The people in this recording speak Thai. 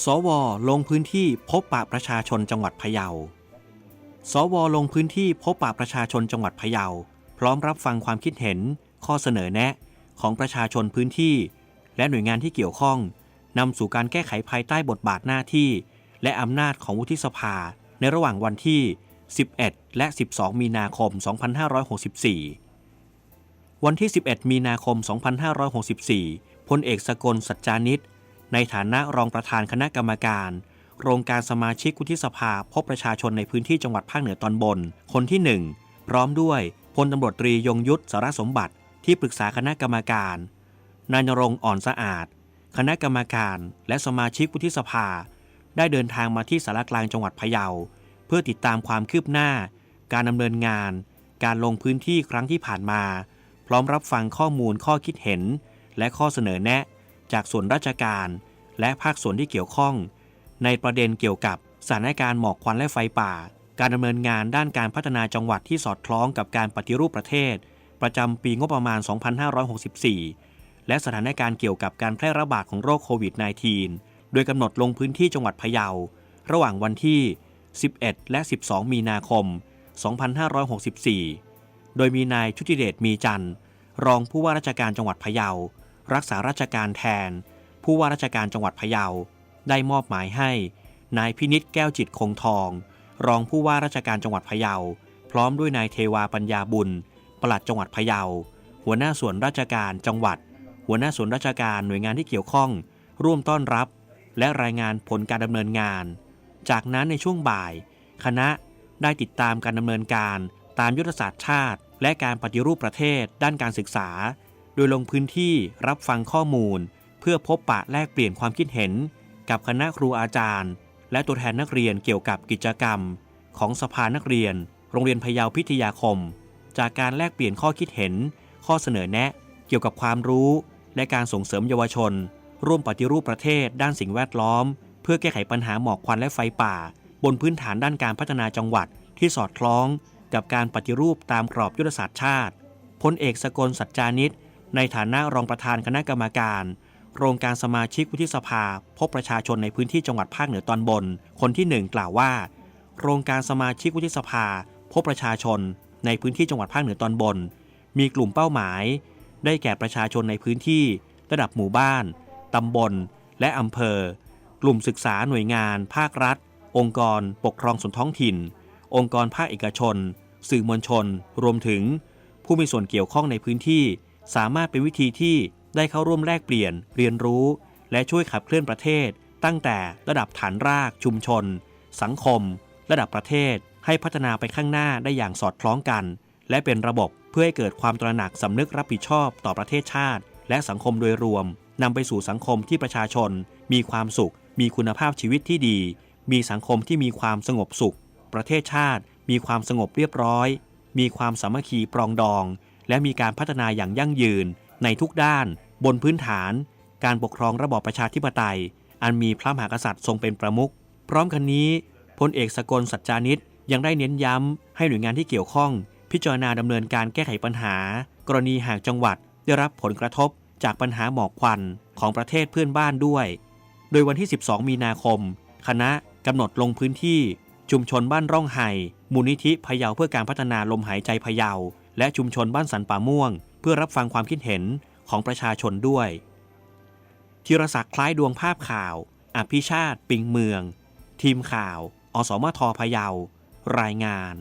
สวลงพื้นที่พบปะประชาชนจังหวัดพะเยา สวลงพื้นที่พบปะประชาชนจังหวัดพะเยา พร้อมรับฟังความคิดเห็น ข้อเสนอแนะของประชาชนพื้นที่ และหน่วยงานที่เกี่ยวข้องนำสู่การแก้ไขภายใต้บทบาทหน้าที่ และอำนาจของวุฒิสภา ในระหว่างวันที่ 11 และ 12 มีนาคม 2564 วันที่ 11 มีนาคม 2564พลเอกสกลสัจจานิต ในฐานะรองประธานคณะกรรมการ โครงการสมาชิกวุฒิสภาพบประชาชนในพื้นที่จังหวัดภาคเหนือตอนบน คนที่ 1 พร้อมด้วยพลตำรวจตรียงยุทธสารสมบัติที่ปรึกษาคณะกรรมการ นายนรงอ่อนสะอาด คณะกรรมการและสมาชิกวุฒิสภา ได้เดินทางมาที่สารกลางจังหวัดพะเยา เพื่อติดตามความคืบหน้า การดำเนินงาน การลงพื้นที่ครั้งที่ผ่านมา พร้อมรับฟังข้อมูลข้อคิดเห็น และข้อเสนอแนะ จากส่วนราชการ และภาคส่วนที่เกี่ยวข้อง ในประเด็นเกี่ยวกับสถานการณ์หมอกควันและไฟป่า การดำเนินงานด้านการพัฒนาจังหวัดที่สอดคล้องกับการปฏิรูปประเทศ ประจำปีงบประมาณ 2564 และสถานการณ์เกี่ยวกับการแพร่ระบาดของโรคโควิด -19 โดยกำหนดลงพื้นที่จังหวัดพะเยา ระหว่างวันที่ 11 และ 12 มีนาคม 2564 โดยมีนายชุติเดชมีจันทร์รองผู้ว่าราชการจังหวัดพะเยา รักษาราชการแทน ผู้ว่าราชการจังหวัดพะเยา ได้มอบหมายให้ นายพินิษแก้วจิตคงทอง รองผู้ว่าราชการจังหวัดพะเยา พร้อมด้วยนายเทวาปัญญาบุญ ปลัดจังหวัดพะเยา หัวหน้าส่วนราชการจังหวัด หัวหน้าส่วนราชการหน่วยงานที่เกี่ยวข้อง ร่วมต้อนรับ และรายงานผลการดำเนินงาน จากนั้นในช่วงบ่าย คณะได้ติดตามการดำเนินการตามยุทธศาสตร์ชาติ และการปฏิรูปประเทศ ด้านการศึกษา โดยลงพื้นที่รับฟังข้อมูล เพื่อพบปะแลกเปลี่ยนความคิดเห็น กับคณะครูอาจารย์ และตัวแทนนักเรียนเกี่ยวกับกิจกรรม ของสภานักเรียน โรงเรียนพยาวพิทยาคม จากการแลกเปลี่ยนข้อคิดเห็น ข้อเสนอแนะ เกี่ยวกับความรู้ และการส่งเสริมเยาวชน ร่วมปฏิรูปประเทศ ด้านสิ่งแวดล้อม เพื่อแก้ไขปัญหาหมอกควันและไฟป่า บนพื้นฐานด้านการพัฒนาจังหวัดที่สอดคล้อง กับการปฏิรูปตามกรอบยุทธศาสตร์ชาติพลเอกสกลสัจจานิต ในฐานะรองประธานคณะกรรมการโครงการสมาชิกวุฒิสภา พบประชาชนในพื้นที่จังหวัดภาคเหนือตอนบน คนที่หนึ่งกล่าวว่าโครงการสมาชิกวุฒิสภา พบประชาชน ในพื้นที่จังหวัดภาคเหนือตอนบน มีกลุ่มเป้าหมาย ได้แก่ประชาชนในพื้นที่ ระดับหมู่บ้าน ตำบล และอำเภอ กลุ่มศึกษาหน่วยงาน ภาครัฐ องค์กร ปกครองส่วนท้องถิ่น องค์กรภาคเอกชน สื่อมวลชน รวมถึง ผู้มีส่วนเกี่ยวข้องในพื้นที่ สามารถเป็นวิธีที่ได้เข้าร่วมแลกเปลี่ยนเรียนรู้ และช่วยขับเคลื่อนประเทศ ตั้งแต่ระดับฐานราก ชุมชน สังคม ระดับประเทศ ให้พัฒนาไปข้างหน้าได้อย่างสอดคล้องกัน และเป็นระบบเพื่อให้เกิดความตระหนักสำนึกรับผิดชอบต่อประเทศชาติ และสังคมโดยรวมนำไปสู่สังคมที่ประชาชน มีความสุข มีคุณภาพชีวิตที่ดี มีสังคมที่มีความสงบสุข ประเทศชาติ มีความสงบเรียบร้อย มีความสามัคคีปรองดอง และมีการพัฒนาอย่างยั่งยืนในทุกด้าน บนพื้นฐาน การปกครองระบอบประชาธิปไตย อันมีพระมหากษัตริย์ทรงเป็นประมุขพร้อมกันนี้พลเอกสกลสัจจานิตยังได้เน้นย้ำให้หน่วยงานที่เกี่ยวข้อง พิจารณาดำเนินการแก้ไขปัญหา กรณีหากจังหวัดได้รับผลกระทบจากปัญหาหมอกควันของประเทศเพื่อนบ้านด้วย โดยวันที่ 12 มีนาคม คณะกำหนดลงพื้นที่ ชุมชนบ้านร่องไห่มูลนิธิพะเยาเพื่อการพัฒนาลมหายใจพะเยา และชุมชนบ้านสันป่าม่วง เพื่อรับฟังความคิดเห็นของประชาชนด้วยธีรศักดิ์คล้ายดวงภาพข่าว อภิชาติ ปิงเมือง ทีมข่าว อสมทพะเยา รายงาน